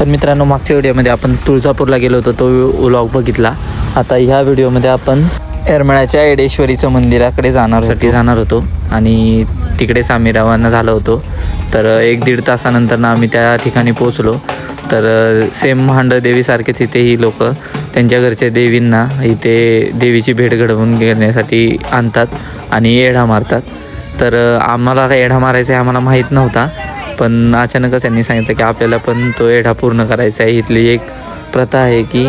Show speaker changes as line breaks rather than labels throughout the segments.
तर मित्रांनो मागच्या व्हिडिओमध्ये आपण तुळजापूरला गेलो होतो तो व्लॉग बघितला. आता ह्या व्हिडिओमध्ये आपण येरमळ्याच्या येडेश्वरीचं मंदिराकडे जाणारसाठी जाणार होतो. आणि तिकडेच आम्ही रवाना झालो होतो. तर एक दीड तासानंतर ना आम्ही त्या ठिकाणी पोचलो तर सेम भांड देवीसारखेच इथे ही लोक त्यांच्या घरच्या देवींना इथे देवीची भेट घडवून घेण्यासाठी आणतात आणि येढा मारतात. तर आम्हाला काय येढा मारायचा आहे आम्हाला माहीत नव्हता. पण अचानकच त्यांनी सांगितलं की आपल्याला पण तो एढा पूर्ण करायचा आहे. इथली एक प्रथा आहे की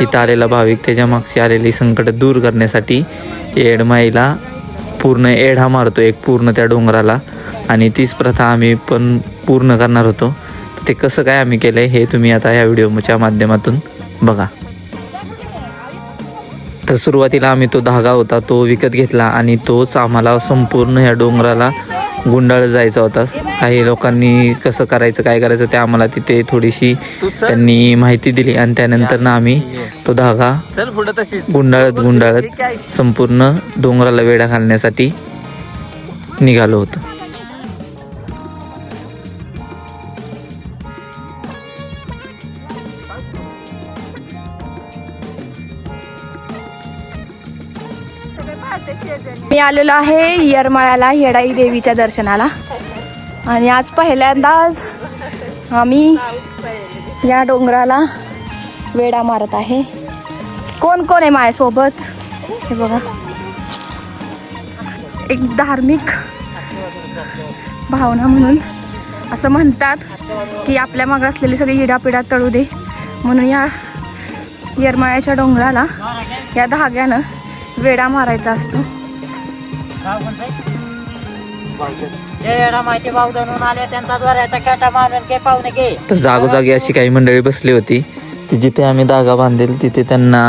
इथं आलेला भाविक त्याच्या मागची आलेली संकट दूर करण्यासाठी येडमाईला पूर्ण एढा मारतो एक पूर्ण त्या डोंगराला. आणि तीच प्रथा आम्ही पण पूर्ण करणार होतो. तर ते कसं काय आम्ही केलं हे तुम्ही आता ह्या व्हिडिओच्या माध्यमातून बघा. तर सुरुवातीला आम्ही तो धागा होता तो विकत घेतला आणि तोच आम्हाला संपूर्ण ह्या डोंगराला गुंडाळ जायचा होता. काही लोकांनी कसं करायचं काय करायचं ते आम्हाला तिथे थोडीशी त्यांनी माहिती दिली आणि त्यानंतर ना आम्ही तो धागा गुंडाळत गुंडाळत संपूर्ण डोंगराला वेढा घालण्यासाठी निघालो होतो.
आलेलो आहे येरमाळ्याला येडाई देवीच्या दर्शनाला. आणि आज पहिल्यांदाच आम्ही या डोंगराला वेडा मारत आहे. कोण कोण आहे माझ्यासोबत? हे बघा. एक धार्मिक भावना म्हणून असं म्हणतात की आपल्या मागं असलेली सगळी इडापिडा तळू दे. म्हणून या येरमाळ्याच्या डोंगराला या धाग्यानं वेडा मारायचा असतो.
माहिती भाऊ धरून आले त्यांचा द्वाराचा काटा मारून घे पाहुणे घे.
तर जागोजागी अशी काही मंडळी बसली होती ती जिथे आम्ही धागा बांधेल तिथे त्यांना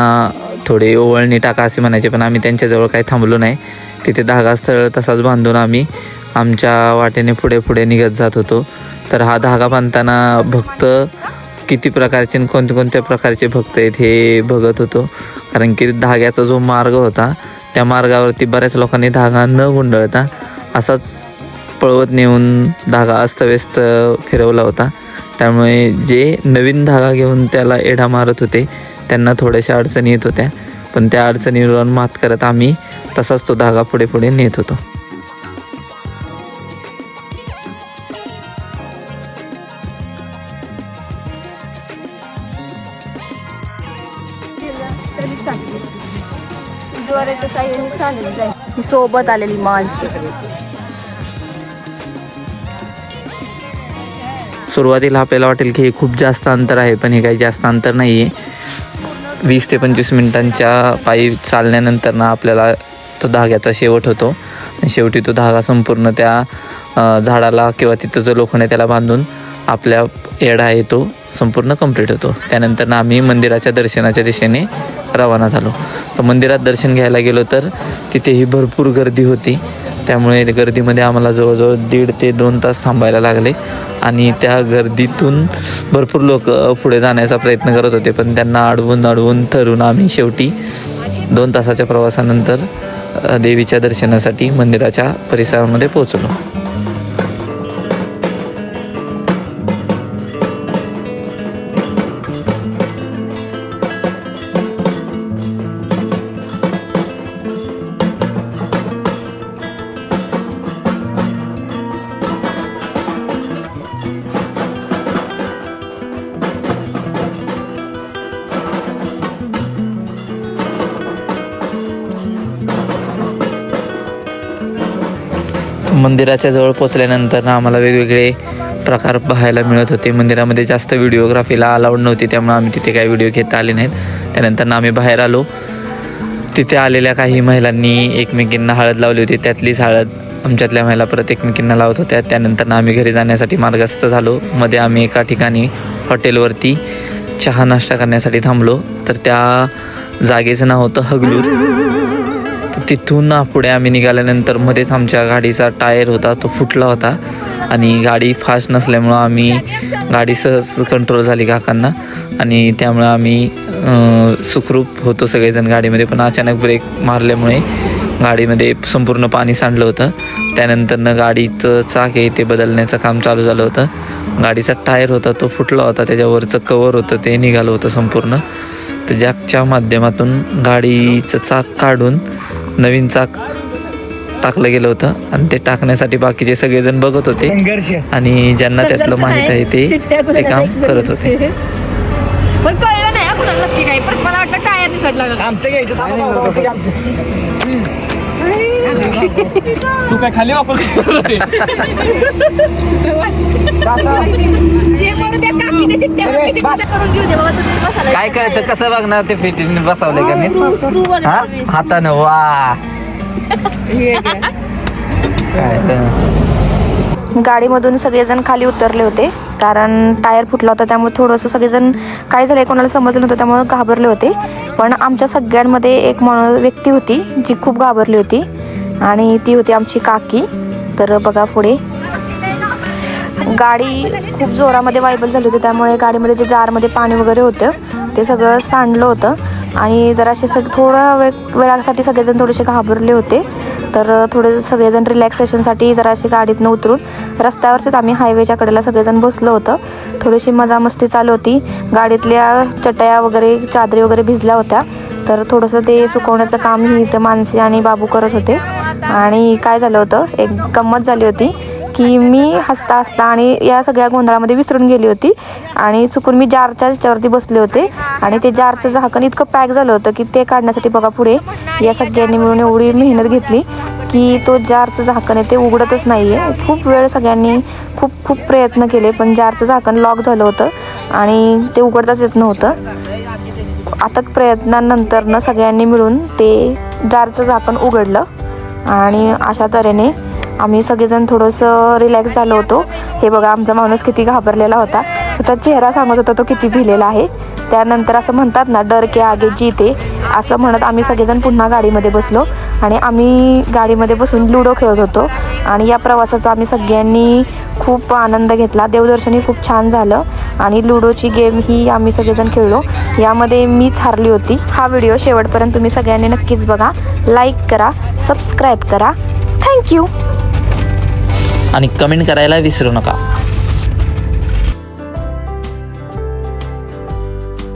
थोडे ओवळणी टाका असे म्हणायचे पण आम्ही त्यांच्याजवळ काही थांबलो नाही. तिथे धागा स्थळ तसाच बांधून आम्ही आमच्या वाटेने पुढे पुढे निघत जात होतो. तर हा धागा बांधताना भक्त किती प्रकारचे आणि कोणत्या कोणत्या प्रकारचे भक्त आहेत हे बघत होतो. कारण की धाग्याचा जो मार्ग होता त्या मार्गावरती बऱ्याच लोकांनी धागा न गुंडळता असाच पळवत नेऊन धागा अस्तव्यस्त फिरवला होता. त्यामुळे जे नवीन धागा घेऊन त्याला एढा मारत होते त्यांना थोड्याशा अडचणी येत होत्या. पण त्या अडचणीवर मात करत आम्ही तसाच तो धागा पुढे पुढे नेत होतो.
ही सोबत आलेली माणसं
सुरुवातीला आपल्याला वाटेल की हे खूप जास्त अंतर आहे पण हे काही जास्त अंतर नाही आहे वीस ते पंचवीस मिनिटांच्या पायी चालल्यानंतर ना आपल्याला तो धाग्याचा शेवट होतो. आणि शेवटी तो धागा संपूर्ण त्या झाडाला किंवा तिथं जो लोखंड आहे त्याला बांधून आपल्या येडा आहे तो संपूर्ण कंप्लीट होतो. त्यानंतर ना आम्ही मंदिराच्या दर्शनाच्या दिशेने रवाना झालो. तर मंदिरात दर्शन घ्यायला गेलो तर तिथेही भरपूर गर्दी होती. त्यामुळे गर्दीमध्ये आम्हाला जवळजवळ दीड ते दोन तास थांबायला लागले. आणि त्या गर्दीतून भरपूर लोक पुढे जाण्याचा प्रयत्न करत होते. पण त्यांना अडवून अडवून ठरून आम्ही शेवटी दोन तासाच्या प्रवासानंतर देवीच्या दर्शनासाठी मंदिराच्या परिसरामध्ये पोहोचलो. मंदिराच्या जवळ पोचल्यानंतर ना आम्हाला वेगवेगळे प्रकार पाहायला मिळत होते. मंदिरामध्ये जास्त व्हिडिओग्राफीला अलाउड नव्हती त्यामुळे आम्ही तिथे काही व्हिडिओ घेता आले नाहीत. त्यानंतर ना आम्ही बाहेर आलो. तिथे आलेल्या काही महिलांनी एकमेकींना हळद लावली होती. त्यातलीच हळद आमच्यातल्या महिला परत एकमेकींना लावत होत्या. त्यानंतर ना आम्ही घरी जाण्यासाठी मार्गस्थ झालो. मध्ये आम्ही एका ठिकाणी हॉटेलवरती चहा नाश्ता करण्यासाठी थांबलो. तर त्या जागेचं नाव होतं हगलूर. तिथून तिथून पुढे आम्ही निघाल्यानंतर मध्येच आमच्या गाडीचा टायर होता तो फुटला होता. आणि गाडी फास्ट नसल्यामुळं आम्ही गाडी सहज कंट्रोल झाली काकांना. आणि त्यामुळं आम्ही सुखरूप होतो सगळेजण गाडीमध्ये. पण अचानक ब्रेक मारल्यामुळे गाडीमध्ये संपूर्ण पाणी सांडलं होतं. त्यानंतरनं गाडीचं चाक आहे ते बदलण्याचं काम चालू झालं होतं. गाडीचा टायर होता तो फुटला होता. त्याच्यावरचं कवर होतं ते निघालं होतं संपूर्ण. तर जॅकच्या माध्यमातून गाडीचं चाक काढून नवीन चाक टाकलं गेलं होतं. आणि ते टाकण्यासाठी बाकीचे सगळेजण बघत होते. आणि ज्यांना त्यातलं माहीत आहे ते ते काम करत होते.
पण कळलं नाही कुणाला नक्की काही. पण मला वाटलं टायर निसटला
आमचं घ्यायचं.
तू काय खाली वापर
करून घेऊ दे बाबा तुम्ही बसायला
काय कळतं? कसं बघणार ते फिटिंग बसवले का नीट?
स्क्रू
हा? हातानं वा. काय तर.
गाडीमधून सगळेजण खाली उतरले होते कारण टायर फुटला होता त्यामुळे थोडंसं सगळेजण काय झालं कोणाला समजलं नव्हतं त्यामुळे घाबरले होते. पण आमच्या सगळ्यांमध्ये एक व्यक्ती होती जी खूप घाबरली होती. आणि ती होती आमची काकी. तर बघा पुढे. गाडी खूप जोरामध्ये वायबल झाली होती त्यामुळे गाडीमध्ये जे जारमध्ये पाणी वगैरे होतं ते सगळं सांडलं होतं. आणि जरासे सग थोडा वेळ वेळासाठी सगळेजण थोडेसे घाबरले होते. तर थोडे सगळेजण रिलॅक्सेशनसाठी जराशी गाडीतनं उतरून रस्त्यावरच आम्ही हायवेच्या कडेला सगळेजण बसलो होतं. थोडीशी मजामस्ती चालू होती. गाडीतल्या चटया वगैरे चादरी वगैरे भिजल्या होत्या. तर थोडंसं ते सुकवण्याचं काम ही इथं मानसी आणि बाबू करत होते. आणि काय झालं होतं? एक गंमत झाली होती की मी हसता हसता आणि या सगळ्या गोंधळामध्ये विसरून गेली होती. आणि चुकून मी जारच्या ह्याच्यावरती बसले होते. आणि ते जारचं झाकण इतकं पॅक झालं होतं की ते काढण्यासाठी बघा पुढे या सगळ्यांनी मिळून एवढी मेहनत घेतली की तो जारचं झाकण आहे ते उघडतच नाही आहे खूप वेळ सगळ्यांनी खूप खूप प्रयत्न केले पण जारचं झाकण लॉक झालं होतं आणि ते उघडताच येत नव्हतं. अथक प्रयत्नानंतरनं सगळ्यांनी मिळून ते जारचं झाकण उघडलं. आणि अशा तऱ्हेने आम्ही सगळेजण थोडंसं रिलॅक्स झालो होतो. हे बघा आमचा माणूस किती घाबरलेला होता. त्याचा चेहरा सांगत होता तो किती भिलेला आहे. त्यानंतर असं म्हणतात ना डर के आगे जीते. असं म्हणत आम्ही सगळेजण पुन्हा गाडीमध्ये बसलो. आणि आम्ही गाडीमध्ये बसून लुडो खेळत होतो. आणि या प्रवासाचा आम्ही सगळ्यांनी खूप आनंद घेतला. देवदर्शनही खूप छान झालं. आणि लुडोची गेम ही आम्ही सगळेजण खेळलो. यामध्ये मीच हारली होती. हा व्हिडिओ शेवटपर्यंत तुम्ही सगळ्यांनी नक्कीच बघा. लाईक करा सबस्क्राईब करा. थँक्यू
आणि कमेंट करायला विसरू नका.